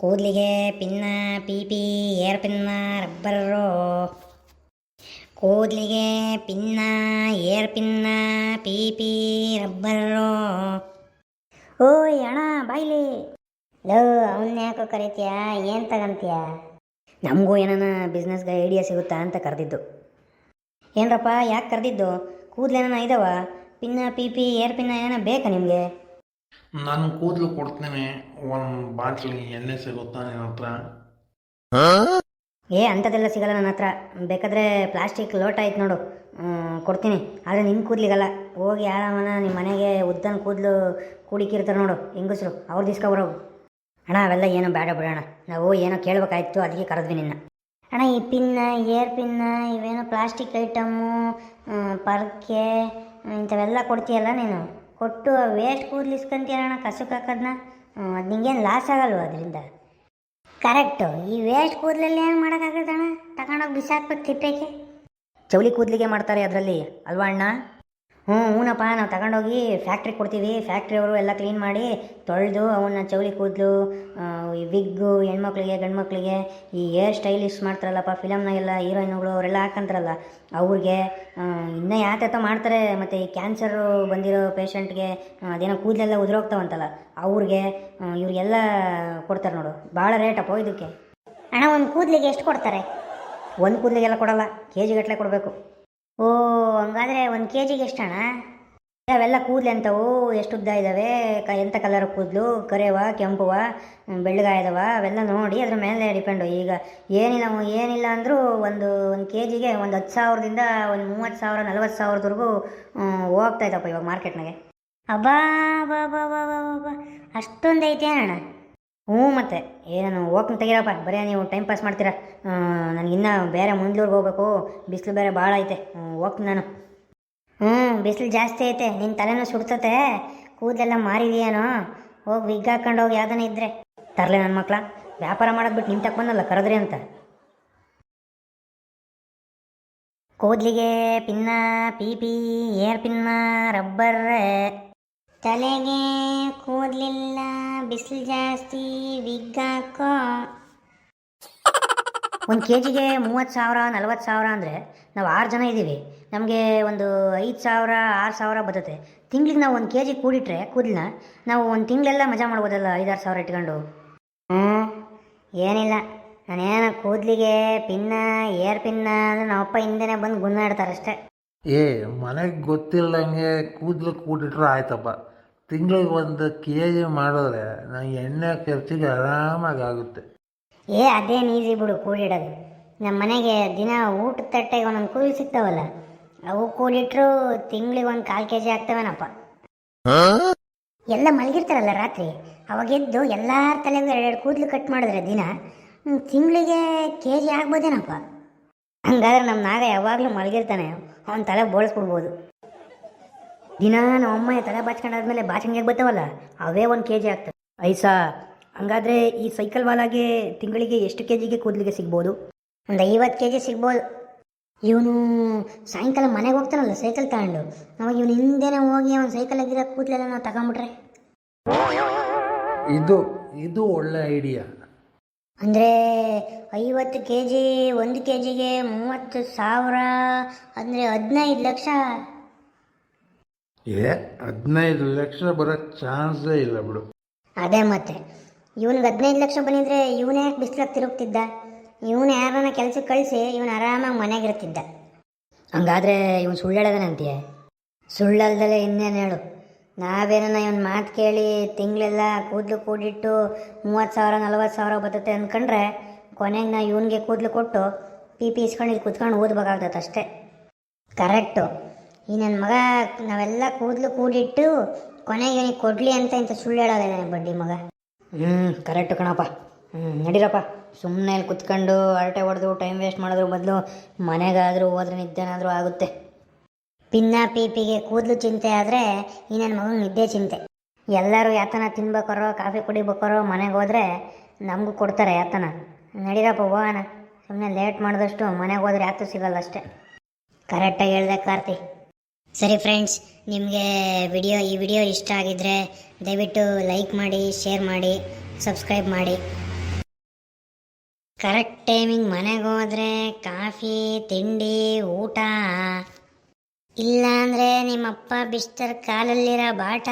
ಕೂದಲಿಗೆ ಪಿನ್ನ P P air ಪಿನ್ನ, ರಬ್ಬರು. ಕೂದಲಿಗೆ ಪಿನ್ನ, ಏರ್ ಪಿನ್ನ ಪಿ ಪಿ ರಬ್ಬರು. ಓಯ್ ಅಣ್ಣ, ಬಾಯ್ಲಿ. ಲೋ ಅವನ್ನ ಯಾಕೋ ಕರಿತೀಯ? ಏನು ತಗಂತೀಯ? ನಮಗೂ ಏನಾನ ಬಿಸ್ನೆಸ್ಗೆ ಐಡಿಯಾ ಸಿಗುತ್ತಾ ಅಂತ ಕರೆದಿದ್ದು. ಏನ್ರಪ್ಪ, ಯಾಕೆ ಕರೆದಿದ್ದು? ಕೂದಲೇನ ಇದಾವ? ಪಿನ್ನ ಪಿ ಪಿ ಏರ್ ಪಿನ್ನ ಏನಾನ ಬೇಕಾ ನಿಮಗೆ? ನಾನು ಕೂದಲು ಕೊಡ್ತೇನೆ, ಒಂದು ಬಾಟ್ಲಿ ಎಣ್ಣೆ ಸಿಗುತ್ತಾ ನಿನ್ನ ಹತ್ರ? ಏ, ಅಂಥದ್ದೆಲ್ಲ ಸಿಗಲ್ಲ ನನ್ನ ಹತ್ರ. ಬೇಕಾದ್ರೆ ಪ್ಲಾಸ್ಟಿಕ್ ಲೋಟ ಆಯ್ತು ನೋಡು. ಕೊಡ್ತೀನಿ. ಆದರೆ ನಿಮ್ಮ ಕೂದಲಿಗಲ್ಲ. ಹೋಗಿ ಯಾರಮ್ಮನ ನಿಮ್ಮ ಮನೆಗೆ ಉದ್ದನ ಕೂದಲು ಕುಡಿಕಿರ್ತಾರೆ ನೋಡು, ಹೆಂಗಸ್ರು. ಅವ್ರು ದಿಸ್ಕೊಬರೋ ಅಣ್ಣ, ಅವೆಲ್ಲ ಏನೋ ಬೇಡ ಬಿಡೋಣ ನಾವು ಏನೋ ಕೇಳಬೇಕಾಯ್ತು ಅದಕ್ಕೆ ಕರೆದ್ವಿ ನಿನ್ನ. ಅಣ್ಣ, ಈ ಪಿನ್ನ, ಏರ್ ಪಿನ್ನ, ಇವೇನೋ ಪ್ಲಾಸ್ಟಿಕ್ ಐಟಮ್ಮು ಪರ್ಕೆ, ಇಂಥವೆಲ್ಲ ಕೊಡ್ತೀಯಲ್ಲ ನೀನು? ಕೊಟ್ಟು ವೇಸ್ಟ್ ಕೂದಲು ಇಸ್ಕೊಂತೀರಣ್ಣ ಕಸಕ್ಕೆ ಹಾಕೋದನ್ನ ಅದು ನಿಂಗೇನು ಲಾಸ್ ಆಗಲ್ವ ಅದರಿಂದ? ಕರೆಕ್ಟು ಈ ವೇಸ್ಟ್ ಕೂದಲಲ್ಲಿ ಏನು ಮಾಡೋಕ್ಕಾಗತ್ತಣ್ಣ? ತಗೊಂಡೋಗಿ ಬಿಸಾಕ್ಬೇಕು ತಿಪ್ಪೇಕೆ? ಚೌಲಿ ಕೂದಲಿಗೆ ಮಾಡ್ತಾರೆ ಅದರಲ್ಲಿ, ಅಲ್ವಾ ಅಣ್ಣ? ಹ್ಞೂ ಹ್ಞೂನಪ್ಪ ನಾವು ತಗೊಂಡೋಗಿ ಫ್ಯಾಕ್ಟ್ರಿಗೆ ಕೊಡ್ತೀವಿ. ಫ್ಯಾಕ್ಟ್ರಿಯವರು ಎಲ್ಲ ಕ್ಲೀನ್ ಮಾಡಿ ತೊಳೆದು ಅವನ್ನ ಚೌಳಿ ಕೂದಲು ಈ ವಿಗ್ಗು ಹೆಣ್ಮಕ್ಳಿಗೆ, ಗಂಡ್ಮಕ್ಳಿಗೆ, ಈ ಏರ್ ಸ್ಟೈಲಿಶ್ ಮಾಡ್ತಾರಲ್ಲಪ್ಪ ಫಿಲಮ್ನಾಗೆಲ್ಲ ಹೀರೋಯಿನ್ಗಳು ಅವರೆಲ್ಲ ಹಾಕಂತಾರಲ್ಲ, ಅವ್ರಿಗೆ ಇನ್ನೂ ಯಾತ ಮಾಡ್ತಾರೆ, ಮತ್ತು ಈ ಕ್ಯಾನ್ಸರು ಬಂದಿರೋ ಪೇಷಂಟ್ಗೆ ಅದೇನೋ ಕೂದಲೆಲ್ಲ ಉದುರೋಗ್ತಾವಂತಲ್ಲ, ಅವ್ರಿಗೆ ಇವ್ರಿಗೆಲ್ಲ ಕೊಡ್ತಾರೆ ನೋಡು. ಭಾಳ ರೇಟಪ್ಪ ಇದಕ್ಕೆ. ಅಣ್ಣ, ಒಂದು ಕೂದಲಿಗೆ ಎಷ್ಟು ಕೊಡ್ತಾರೆ? ಒಂದು ಕೂದಲಿಗೆಲ್ಲ ಕೊಡಲ್ಲ ಕೆ ಜಿಗಟ್ಟಲೆ ಕೊಡಬೇಕು. ಓ, ಹಂಗಾದ್ರೆ ಒಂದು ಕೆ ಜಿಗೆ ಎಷ್ಟಣ್ಣ? ಅವೆಲ್ಲ ಕೂದಲು ಎಂಥವು ಎಷ್ಟು ಉದ್ದ ಇದ್ದಾವೆ ಕ ಎಂಥ ಕಲರ್ ಕೂದಲು? ಕರೆವ, ಕೆಂಪುವ ಬೆಳ್ಳಗಾಯದವ ಅವೆಲ್ಲ ನೋಡಿ ಅದ್ರ ಮೇಲೆ ಡಿಪೆಂಡು ಈಗ ಏನಿಲ್ಲ ಏನಿಲ್ಲ ಅಂದರೂ ಒಂದು ಒಂದು ಕೆ ಜಿಗೆ ಒಂದು ಹತ್ತು ಸಾವಿರದಿಂದ ಒಂದು ಮೂವತ್ತು ಸಾವಿರ, ನಲ್ವತ್ತು ಸಾವಿರದವರೆಗೂ ಹೋಗ್ತಾ ಇದ್ದಪ್ಪ ಇವಾಗ ಮಾರ್ಕೆಟ್ನಾಗೆ ಅಬ್ಬಾ ಬಾ ಐತೆ ಅಣ್ಣ ಹ್ಞೂ ಮತ್ತೆ. ಏನೋ ಹೋಗ್ತೀನಿ ತೆಗಿರಪ್ಪ ಬರೀ ನೀವು ಟೈಮ್ ಪಾಸ್ ಮಾಡ್ತೀರಾ? ನನಗಿನ್ನೂ ಬೇರೆ ಮುಂದ್ಲೂರ್ಗೆ ಹೋಗ್ಬೇಕು. ಬಿಸಿಲು ಬೇರೆ ಭಾಳ ಐತೆ. ಹೋಗ್ತೀನಿ ನಾನು. ಹ್ಞೂ, ಬಿಸಿಲು ಜಾಸ್ತಿ ಐತೆ. ನಿನ್ನ ತಲೆನೂ ಸುಡ್ತತೆ. ಕೂದಲೆಲ್ಲ ಮಾರಿದೆಯೇನೋ. ಹೋಗಿ ವಿಗ್ ಹಾಕೊಂಡು ಹೋಗಿ ಯಾವ್ದಾನ ಇದ್ರೆ. ತರಲೆ ನನ್ನ ಮಕ್ಳ. ವ್ಯಾಪಾರ ಮಾಡೋದು ಬಿಟ್ಟು ನಿಮ್ಮ ತಕ್ಕ ಬಂದಲ್ಲ ಕರೆದ್ರಿ ಅಂತ. ಕೂದಲಿಗೆ ಪಿನ್ನ, ಪಿ ಪಿ, ಏರ್ ಪಿನ್ನ ರಬ್ಬರ್ ತಲೆಗೆ ಕೂದಲಿಲ್ಲ ಬಿಸಿಲು ಜಾಸ್ತಿ ವಿಗ್ ಹಾಕೋ ಒಂದು ಕೆ ಜಿಗೆ ಮೂವತ್ತು ಸಾವಿರ ನಲ್ವತ್ತು ಸಾವಿರ ಅಂದರೆ ನಾವು ಆರು ಜನ ಇದ್ದೀವಿ ನಮಗೆ ಒಂದು ಐದು ಸಾವಿರ ಆರು ಸಾವಿರ ಬರ್ತದೆ. ತಿಂಗ್ಳಿಗೆ ನಾವು ಒಂದು ಕೆ ಜಿ ಕೂಡಿಟ್ರೆ ಕೂದಲನ್ನ ನಾವು ಒಂದು ತಿಂಗಳೆಲ್ಲ ಮಜಾ ಮಾಡ್ಬೋದಲ್ಲ ಐದಾರು ಸಾವಿರ ಇಟ್ಕೊಂಡು? ಹ್ಞೂ ಏನಿಲ್ಲ. ನಾನೇನೋ ಕೂದಲಿಗೆ ಪಿನ್ನ ಏರ್ ಪಿನ್ನ ಅಂದರೆ ನಮ್ಮಪ್ಪ ಹಿಂದೆನೇ ಬಂದು ಗುನ್ನಾಡ್ತಾರೆ ಅಷ್ಟೇ ಏ ಮನೆಗೆ ಗೊತ್ತಿಲ್ಲಂಗೆ ಕೂದಲು ಕೂಡಿಟ್ರೆ ಆಯ್ತಪ್ಪ. ತಿಂಗಳಿಗೆ ಒಂದು ಕೆ ಜಿ ಮಾಡಿದ್ರೆ ನಂಗೆ ಎಣ್ಣೆ ಖರ್ಚಿಗೆ ಆರಾಮಾಗಿ ಆಗುತ್ತೆ ಏ ಅದೇನು ಈಸಿ ಬಿಡು ಕೂಡಿಡೋದು. ನಮ್ಮ ಮನೆಗೆ ದಿನ ಊಟದ ತಟ್ಟೆಗೆ ಒಂದೊಂದು ಕೂದಲು ಸಿಗ್ತಾವಲ್ಲ ಅವು ಕೂಡಿಟ್ರು ತಿಂಗಳಿಗೆ ಒಂದು ಕಾಲು ಕೆ ಜಿ ಆಗ್ತವೇನಪ್ಪ ಎಲ್ಲ ಮಲಗಿರ್ತಾರಲ್ಲ ರಾತ್ರಿ ಅವಾಗ ಎದ್ದು ಎಲ್ಲಾರ ತಲೆಗೂ ಎರಡೆರಡು ಕೂದಲು ಕಟ್ ಮಾಡಿದ್ರೆ ದಿನ ತಿಂಗಳಿಗೆ ಕೆ ಜಿ ಆಗ್ಬೋದೇನಪ್ಪ. ಹಂಗಾದ್ರೆ ನಮ್ಮ ನಾಗ ಯಾವಾಗಲೂ ಮಲಗಿರ್ತಾನೆ. ಅವನ ತಲೆ ಬೋಳಿಸ್ಬಿಡ್ಬೋದು. ದಿನ ನಮ್ಮ ಅಮ್ಮ ತಲೆ ಬಾಚ್ಕೊಂಡಾದ್ಮೇಲೆ ಬಾಚಂಗೆ ಬರ್ತಾವಲ್ಲ ಅವೇ ಒಂದು ಕೆ ಜಿ ಆಗ್ತವೆ ಐಸಾ, ಹಂಗಾದ್ರೆ ಈ ಸೈಕಲ್ ವಾಲಾಗೆ ತಿಂಗಳಿಗೆ ಎಷ್ಟು ಕೆ ಜಿಗೆ ಕೂದಲಿಗೆ ಸಿಗ್ಬೋದು? ಒಂದು ಐವತ್ತು ಕೆ ಜಿ ಸಿಗ್ಬೋದು. ಇವನು ಸಾಯಂಕಾಲ ಮನೆಗೆ ಹೋಗ್ತಾನಲ್ಲ ಸೈಕಲ್ ತಗೊಂಡು? ಅವಾಗ ಇವನು ಹಿಂದೆನೇ ಹೋಗಿ ಅವ್ನು ಸೈಕಲ್ ಆಗಿರೋ ಕೂದಲೆಲ್ಲ ನಾವು ತಗೊಂಬಿಟ್ರೆ? ಇದು ಇದು ಒಳ್ಳೆ ಐಡಿಯಾ ಅಂದರೆ ಐವತ್ತು ಕೆ ಜಿ ಒಂದು ಕೆ ಜಿಗೆ ಮೂವತ್ತು ಸಾವಿರ ಅಂದರೆ ಹದಿನೈದು ಲಕ್ಷ. ಏ ಹದಿನೈದು ಲಕ್ಷ ಬರೋ ಚಾನ್ಸೇ ಇಲ್ಲ ಬಿಡು. ಅದೇ ಮತ್ತೆ. ಇವನಿಗೆ ಹದಿನೈದು ಲಕ್ಷ ಬಂದಿದ್ರೆ ಇವನೇ ಯಾಕೆ ಬಿಸಿಲಾಗ ತಿರುಗ್ತಿದ್ದ? ಇವನು ಯಾರನ್ನ ಕೆಲಸಕ್ಕೆ ಕಳಿಸಿ ಇವನು ಆರಾಮಾಗಿ ಮನೆಗಿರ್ತಿದ್ದ ಹಂಗಾದ್ರೆ ಇವನು ಸುಳ್ಳು ಹೇಳೋದನ ಅಂತೀಯ ಸುಳ್ಳಲ್ದಲೆ ಇನ್ನೇನು ಹೇಳು? ನಾವೇನ ಇವನ್ ಮಾತು ಕೇಳಿ ತಿಂಗಳೆಲ್ಲ ಕೂದಲು ಕೂಡಿಟ್ಟು ಮೂವತ್ತು ಸಾವಿರ, ನಲ್ವತ್ತು ಸಾವಿರ ಬರ್ತತೆ ಅಂದ್ಕೊಂಡ್ರೆ ಕೊನೆಗೆ ನಾ ಇವನಿಗೆ ಕೂದಲು ಕೊಟ್ಟು ಪಿ ಪಿ ಇಸ್ಕೊಂಡು ಇಲ್ಲಿ ಕುತ್ಕೊಂಡು ಓದ್ಬೇಕಾಗ್ತದೆ ಅಷ್ಟೇ. ಕರೆಕ್ಟು. ಈ ನನ್ನ ಮಗ, ನಾವೆಲ್ಲ ಕೂದಲು ಕೂಡಿಟ್ಟು ಕೊನೆಗೆ ಇವನಿಗೆ ಕೊಡಲಿ ಅಂತ ಇಂಥ ಸುಳ್ಳು ಹೇಳೋದೇನೆ ಬಡ್ಡಿ ಮಗ? ಹ್ಞೂ ಕರೆಕ್ಟು ಕಣಪ್ಪ. ಹ್ಞೂ ನಡೀರಪ್ಪ. ಸುಮ್ಮನೆ ಇಲ್ಲಿ ಕುತ್ಕೊಂಡು ಹರಟೆ ಹೊಡೆದು ಟೈಮ್ ವೇಸ್ಟ್ ಮಾಡೋದ್ರ ಬದಲು ಮನೆಗಾದರೂ ಹೋದ್ರೆ ನಿದ್ದೆನಾದರೂ ಆಗುತ್ತೆ. ಪಿನ್ನ ಪೀಪಿಗೆ ಕೂದಲು ಚಿಂತೆ ಆದರೆ ಈ ನನ್ನ ನಿದ್ದೆ ಚಿಂತೆ. ಎಲ್ಲರೂ ಯಾತನ ತಿನ್ಬೇಕಾರೋ, ಕಾಫಿ ಕುಡಿಬೇಕಾರೋ, ಮನೆಗೆ ಹೋದರೆ ನಮಗೂ ಕೊಡ್ತಾರೆ ಯಾತನ. ನಡೀರಪ್ಪ ಹೋಗೋಣ ಸುಮ್ಮನೆ ಲೇಟ್ ಮಾಡಿದಷ್ಟು ಮನೆಗೆ ಹೋದ್ರೆ ಯಾತು ಸಿಗಲ್ಲ ಅಷ್ಟೇ. ಕರೆಕ್ಟಾಗಿ ಹೇಳಿದೆ ಕಾರ್ತಿ. ಸರಿ ಫ್ರೆಂಡ್ಸ್, ನಿಮಗೆ ವಿಡಿಯೋ, ಈ ವಿಡಿಯೋ ಇಷ್ಟ ಆಗಿದ್ದರೆ ದಯವಿಟ್ಟು ಲೈಕ್ ಮಾಡಿ, ಶೇರ್ ಮಾಡಿ, ಸಬ್ಸ್ಕ್ರೈಬ್ ಮಾಡಿ. ಕರೆಕ್ಟ್ ಟೈಮಿಂಗ್ ಮನೆಗೆ ಹೋದ್ರೆ ಕಾಫಿ, ತಿಂಡಿ, ಊಟ. ಇಲ್ಲಾಂದ್ರೆ ನಿಮ್ಮಪ್ಪ ಬಿಸ್ತರ ಕಾಲಲ್ಲಿರೋ ಬಾಟ.